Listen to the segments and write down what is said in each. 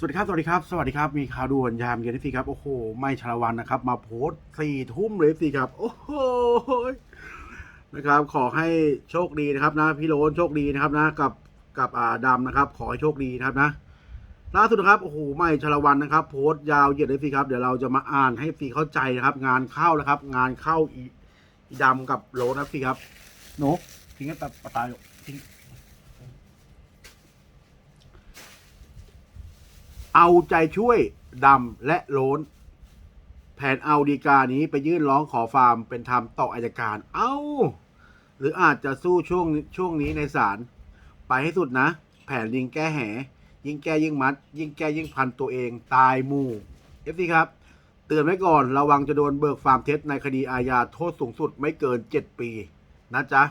สวัสดีครับ สวัสดีครับ สวัสดีครับ มีข่าวด่วนยามเย็นที่ครับ โอ้โห ไม่ชละวันนะครับ มาโพสต์สี่ทุ่มเลยสิครับ โอ้โห นะครับ ขอให้โชคดีนะครับนะ พี่โรนโชคดีนะครับนะ กับ กับอ่าดำนะครับ ขอให้โชคดีนะครับนะ ล่าสุดนะครับ โอ้โห ไม่ชละวันนะครับ โพสต์ยาวเหยียดเลยสิครับ เดี๋ยวเราจะมาอ่านให้ฟีเข้าใจนะครับ งานเข้านะครับ งานเข้าอีดำกับโรนนะฟีครับหนูทิ้งให้ตัดปะตายทิ้ง เอาใจช่วยดำและโลนแผนเอาดีกานี้ไปยื่นร้องขอฟาร์มเป็นธรรมต่ออายการ เอา้า หรืออาจจะสู้ช่วงช่วงนี้ในศาลไปให้สุดนะ แผนยิงแก้แห ยิงแก้ยิ่งมัด ยิงแก้ยิ่งพันตัวเองตายหมู่เอฟซีครับ เตือนไว้ก่อนระวังจะโดนเบิกฟาร์มเท็จในคดีอาญาโทษสูงสุดไม่เกิน 7 ปีนะจ๊ะ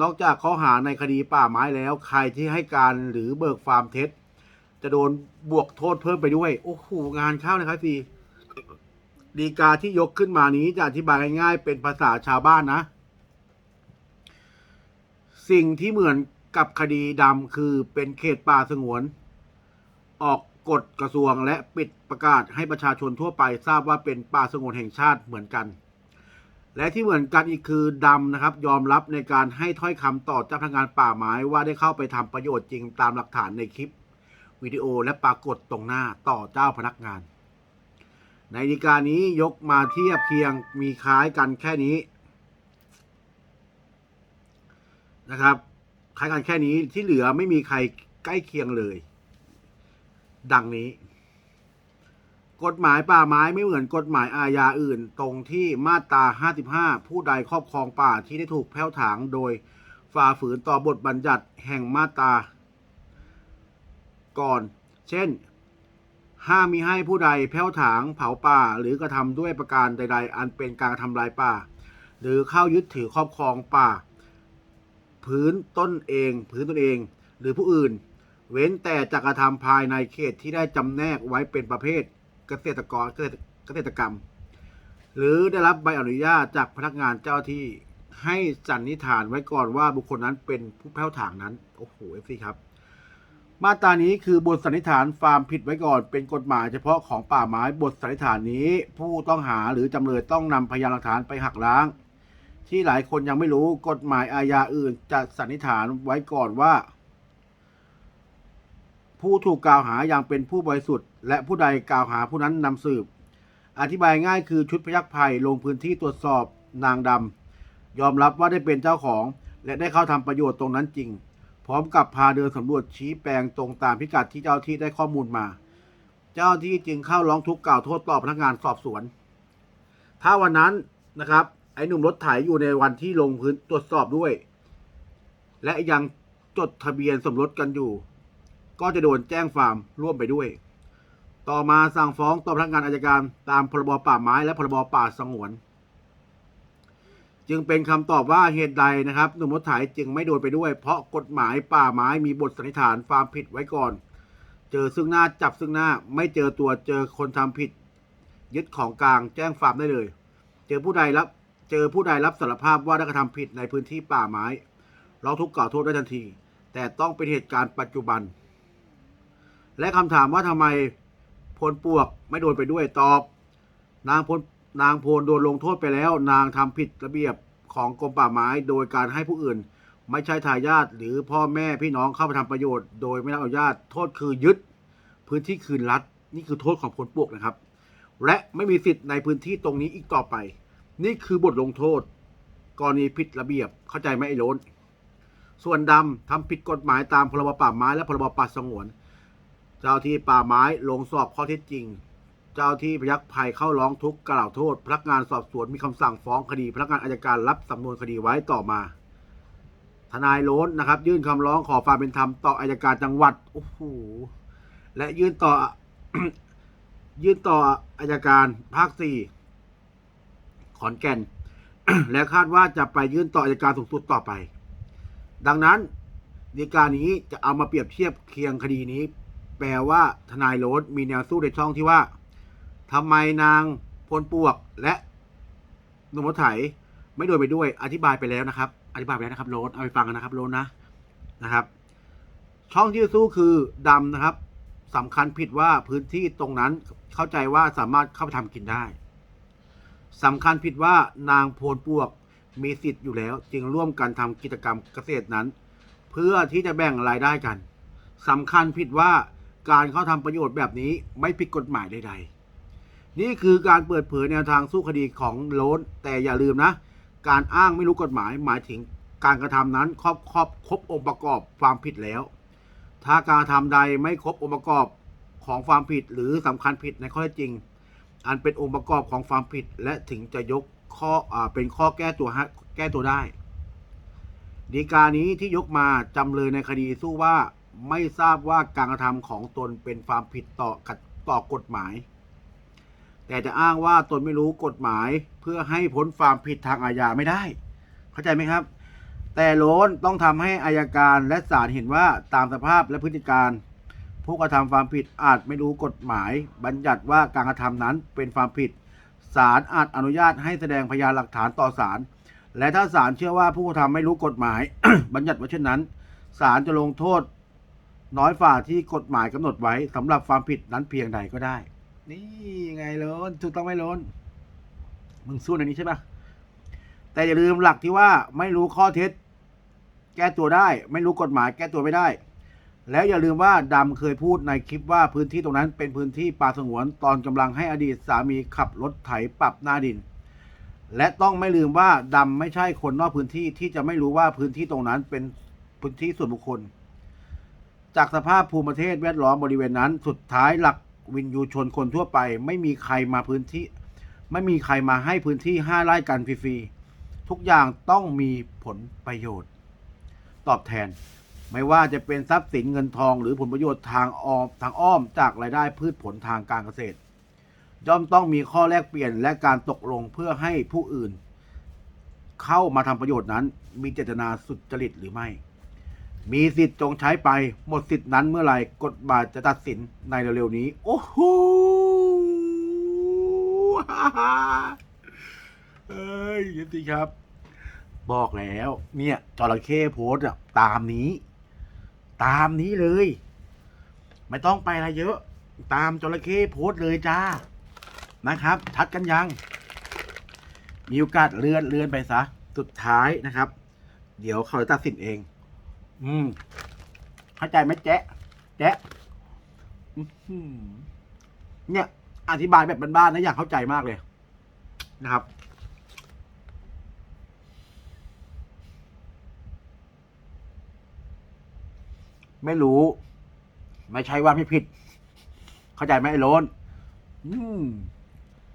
นอกจากข้อหาในคดีป่าไม้แล้ว ใครที่ให้การหรือเบิกฟาร์มเท็จ จะโดนบวกโทษเพิ่มไปด้วย โอ้โหงานเข้านะครับพี่ดีกาที่ยกขึ้นมานี้จะอธิบายง่ายๆเป็นภาษาชาวบ้านนะ สิ่งที่เหมือนกับคดีดำคือเป็นเขตป่าสงวน ออกกฎกระทรวงและปิดประกาศให้ประชาชนทั่วไปทราบว่าเป็นป่าสงวนแห่งชาติเหมือนกัน และที่เหมือนกันอีกคือดำนะครับ ยอมรับในการให้ถ้อยคำต่อเจ้าพนักงานป่าไม้ว่าได้เข้าไปทำประโยชน์จริงตามหลักฐานในคลิป วิดีโอและปรากฏตรงหน้าต่อเจ้าพนักงาน ในดีกานี้ยกมาเทียบเคียงมีคล้ายกันแค่นี้นะครับคล้ายกันแค่นี้ที่เหลือไม่มีใครใกล้เคียงเลย ดังนี้ กฎหมายป่าไม้ไม่เหมือนกฎหมายอาญาอื่น ตรงที่มาตรา 55 ผู้ใดครอบครองป่าที่ได้ถูกแพ่วถางโดยฝ่าฝืนต่อบทบัญญัติแห่งมาตรา ก่อน เช่น ห้ามมีให้ผู้ใดแผ้วถางเผาป่า หรือกระทำด้วยประการใด ๆ อันเป็นการทำลายป่า หรือเข้ายึดถือครอบครองป่า พื้นต้นเอง พื้นตนเอง หรือผู้อื่น เว้นแต่จะกระทำภายในเขตที่ได้จำแนกไว้เป็นประเภทเกษตรกรเกษตรเกษตรกรรม หรือได้รับใบอนุญาตจากพนักงานเจ้าที่ให้สันนิษฐานไว้ก่อนว่าบุคคลนั้นเป็นผู้แผ้วถางนั้น โอ้โหเอฟซีครับ มาตรานี้คือบทสันนิษฐานฟาร์มผิดไว้ก่อน เป็นกฎหมายเฉพาะของป่าไม้บทสันนิษฐานนี้ ผู้ต้องหาหรือจำเลยต้องนำพยานหลักฐานไปหักล้าง ที่หลายคนยังไม่รู้กฎหมายอาญาอื่นจะสันนิษฐานไว้ก่อนว่า ผู้ถูกกล่าวหาอย่างเป็นผู้บริสุทธิ์ และผู้ใดกล่าวหาผู้นั้นนำสืบ อธิบายง่ายคือชุดพยักภัยลงพื้นที่ตรวจสอบนางดำยอมรับว่าได้เป็นเจ้าของ และได้เข้าทำประโยชน์ตรงนั้นจริง พร้อมกับพาเดินสำรวจชี้แปลงตรงตามพิกัดที่เจ้าที่ได้ข้อมูลมา เจ้าที่จึงเข้าร้องทุกข์กล่าวโทษต่อพนักงานสอบสวน ถ้าวันนั้นนะครับไอ้หนุ่มรถไถอยู่ในวันที่ลงพื้นตรวจสอบด้วย และยังจดทะเบียนสมรสกันอยู่ ก็จะโดนแจ้งฟาร์มร่วมไปด้วย ต่อมาสั่งฟ้องต่อพนักงานอายการตามพรบป่าไม้และพรบป่าสงวน จึงเป็นคำตอบว่าเหตุใดนะครับหนุ่มรถไถจึงไม่โดนไปด้วย เพราะกฎหมายป่าไม้มีบทสันนิษฐานฟามผิดไว้ก่อน เจอซึ่งหน้าจับซึ่งหน้าไม่เจอตัวเจอคนทำผิด ยึดของกลางแจ้งฟาร์มได้เลย เจอผู้ใดรับเจอผู้ใดรับสารภาพว่าได้กระทำผิดในพื้นที่ป่าไม้ร้องทุกข์กล่าวโทษได้ทันที แต่ต้องเป็นเหตุการณ์ปัจจุบัน และคำถามว่าทำไมพลปวกไม่โดนไปด้วยตอบ นางพล นางพลโดนลงโทษไปแล้ว นางทำผิดระเบียบของกรมป่าไม้ โดยการให้ผู้อื่น ไม่ใช่ทายาทหรือพ่อแม่พี่น้องเข้าไปทำประโยชน์ โดยไม่ได้อนุญาตโทษคือยึด พื้นที่คืนรัฐ นี่คือโทษของพลปวกนะครับ และไม่มีสิทธิ์ในพื้นที่ตรงนี้อีกต่อไป นี่คือบทลงโทษ กรณีผิดระเบียบเข้าใจไหมไอ้โลนส่วนดำทำผิดกฎหมายตามพรบป่าไม้และพรบป่าสงวน เจ้าที่ป่าไม้ลงสอบข้อเท็จจริง เจ้าที่พยักภัยเข้าร้องทุกข์กล่าวโทษ พนักงานสอบสวนมีคำสั่งฟ้องคดี พนักงานอายการรับสำนวนคดีไว้ต่อมา ทนายโล้นนะครับ ยื่นคำร้องขอความเป็นธรรมต่ออายการจังหวัดโอ้โหและยื่นต่อ ยื่นต่ออายการภาคสี่ขอนแก่น และคาดว่าจะไปยื่นต่ออายการสูงสุดต่อไป ดังนั้นดีการนี้จะเอามาเปรียบเทียบเคียงคดีนี้ แปลว่าทนายโรสมีแนวสู้ในช่องที่ว่า ทำไมนางพลปวกและนุ่มรถไถไม่โดนไปด้วยอธิบายไปแล้วนะครับ อธิบายไปแล้วนะครับโรสเอาไปฟังกันนะครับโรสนะนะครับ ช่องที่สู้คือดำนะครับสำคัญผิดว่าพื้นที่ตรงนั้นเข้าใจว่าสามารถเข้าไปทำกินได้สำคัญผิดว่านางโพลปวกมีสิทธิ์อยู่แล้ว จึงร่วมกันทำกิจกรรมเกษตรนั้น เพื่อที่จะแบ่งรายได้กันสำคัญผิดว่าการเข้าทำประโยชน์แบบนี้ไม่ผิดกฎหมายใดๆ นี่คือการเปิดเผยแนวทางสู้คดีของโลนแต่อย่าลืมนะ การอ้างไม่รู้กฎหมายหมายถึงการกระทำนั้นครอบครอบครบองค์ประกอบความผิดแล้ว ถ้าการกระทำใดไม่ครบองค์ประกอบของความผิดหรือสำคัญผิดในข้อเท็จจริง อันเป็นองค์ประกอบของความผิดและถึงจะยกข้ออเป็นข้อแก้ตัวแก้ตัวได้ดีกานี้ที่ยกมาจำเลยในคดีสู้ว่าไม่ทราบว่าการกระทำของตนเป็นความผิดต่อขัดต่อกฎหมาย แต่จะอ้างว่าตนไม่รู้กฎหมายเพื่อให้พ้นความผิดทางอาญาไม่ได้ เข้าใจไหมครับ แต่โล้นต้องทำให้อายการและศาลเห็นว่าตามสภาพและพฤติการ ผู้กระทำความผิดอาจไม่รู้กฎหมาย บัญญัติว่าการกระทำนั้นเป็นความผิดศาลอาจอนุญาตให้แสดงพยานหลักฐานต่อศาลและถ้าศาลเชื่อว่าผู้กระทำไม่รู้กฎหมาย บัญญัติไว้เช่นนั้นศาลจะลงโทษ น้อยฝ่าที่กฎหมายกำหนดไว้สำหรับความผิดนั้นเพียงใดก็ได้ นี่ไงโล้ นถูกต้องไมโล้น มึงสู้ในนี้ใช่ปะแต่อย่าลืมหลักที่ว่าไม่รู้ข้อเท็จ แก้ตัวได้ ไม่รู้กฎหมายแก้ตัวไม่ได้ แล้วอย่าลืมว่าดำเคยพูดในคลิปว่าพื้นที่ตรงนั้นเป็นพื้นที่ป่าสงวนตอนกำลังให้อดีตสามีขับรถไถปรับหน้าดิน และต้องไม่ลืมว่าดำไม่ใช่คนนอกพื้นที่ที่จะไม่รู้ว่าพื้นที่ตรงนั้นเป็นพื้นที่ส่วนบุคคล จากสภาพภูมิประเทศแวดล้อมบริเวณนั้น สุดท้ายหลัก วินยูชนคนทั่วไป ไม่มีใครมาพื้นที่ ไม่มีใครมาให้พื้นที่ห้าไร่กันฟรีๆทุกอย่างต้องมีผลประโยชน์ ตอบแทน ไม่ว่าจะเป็นทรัพย์สินเงินทองหรือผลประโยชน์ทางออมทางอ้อมจากรายได้พืชผลทางการเกษตรย่อมต้องมีข้อแลกเปลี่ยนและการตกลงเพื่อให้ผู้อื่น เข้ามาทำประโยชน์นั้น มีเจตนาสุจริตหรือไม่ มีสิทธิ์จงใช้ไป หมดสิทธิ์นั้นเมื่อไหร่กฎหมายจะตัดสินในเร็วๆนี้ โอ้โหเอ้ยยินดีครับ บอกแล้ว เนี่ยจระเข้โพสต์อะตามนี้ ตามนี้เลย ไม่ต้องไปอะไรเยอะ ตามจระเข้โพสต์เลยจ้า นะครับทัดกันยัง มีโอกาสเลื่อนเลื่อนไปซะ สุดท้ายนะครับ เดี๋ยวเขาจะตัดสินเอง อืมเข้าใจไหมแจ๊ะแจ๊ะอื้อหือเนี่ย อธิบายแบบบ้านๆนะอยากเข้าใจมากเลย นะครับ ไม่รู้ ไม่ใช่ว่าไม่ผิด เข้าใจไหมไอ้โลนอืม